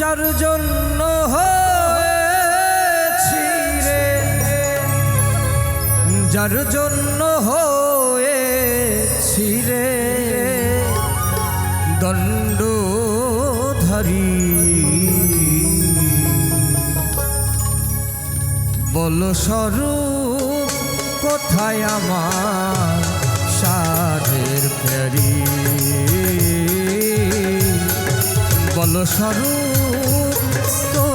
যার জন্য হিরে যার জন্য হিরে দণ্ড ধরি। বল স্বরূপ কোথায় আমার সাধের প্যারি? কমল স্বরূপ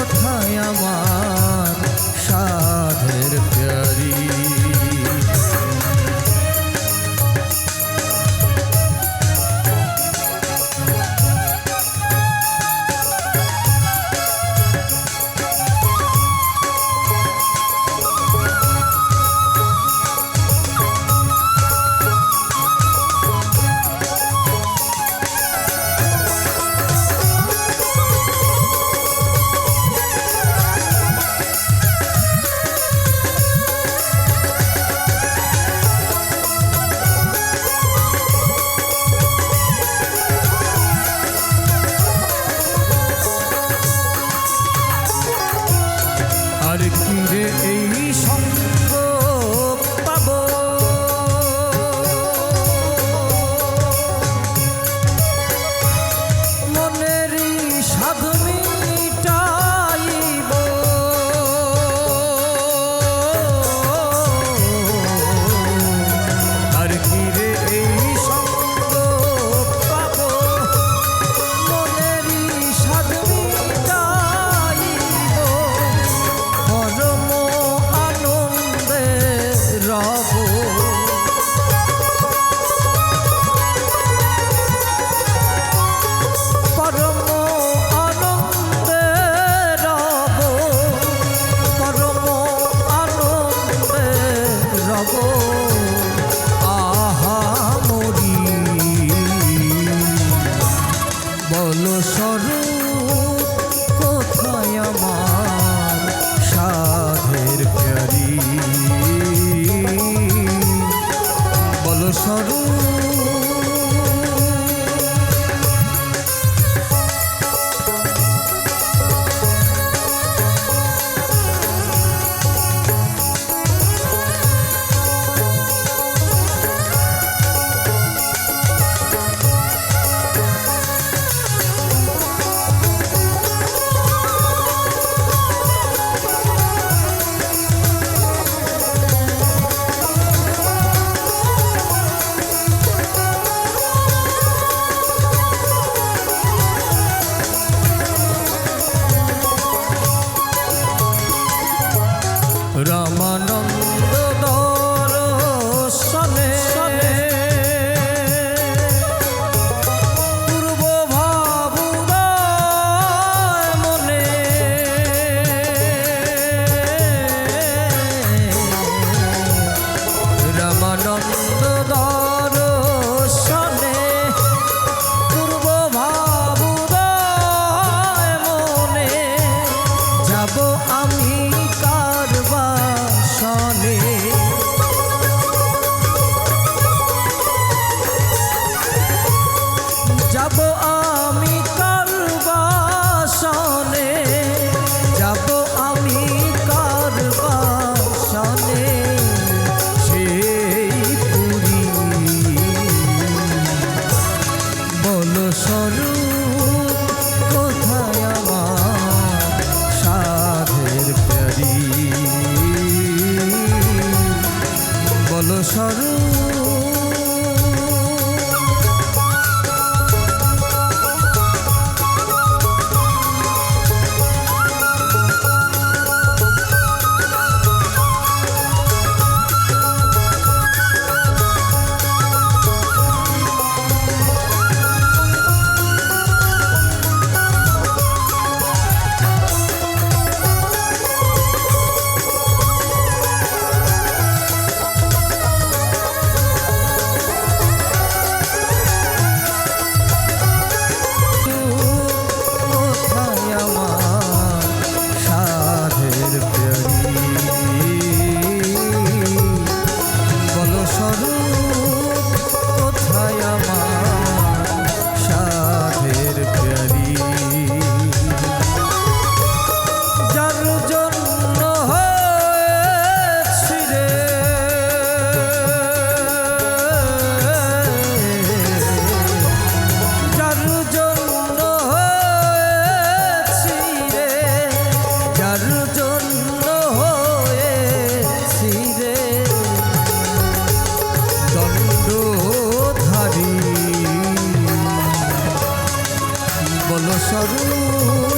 বল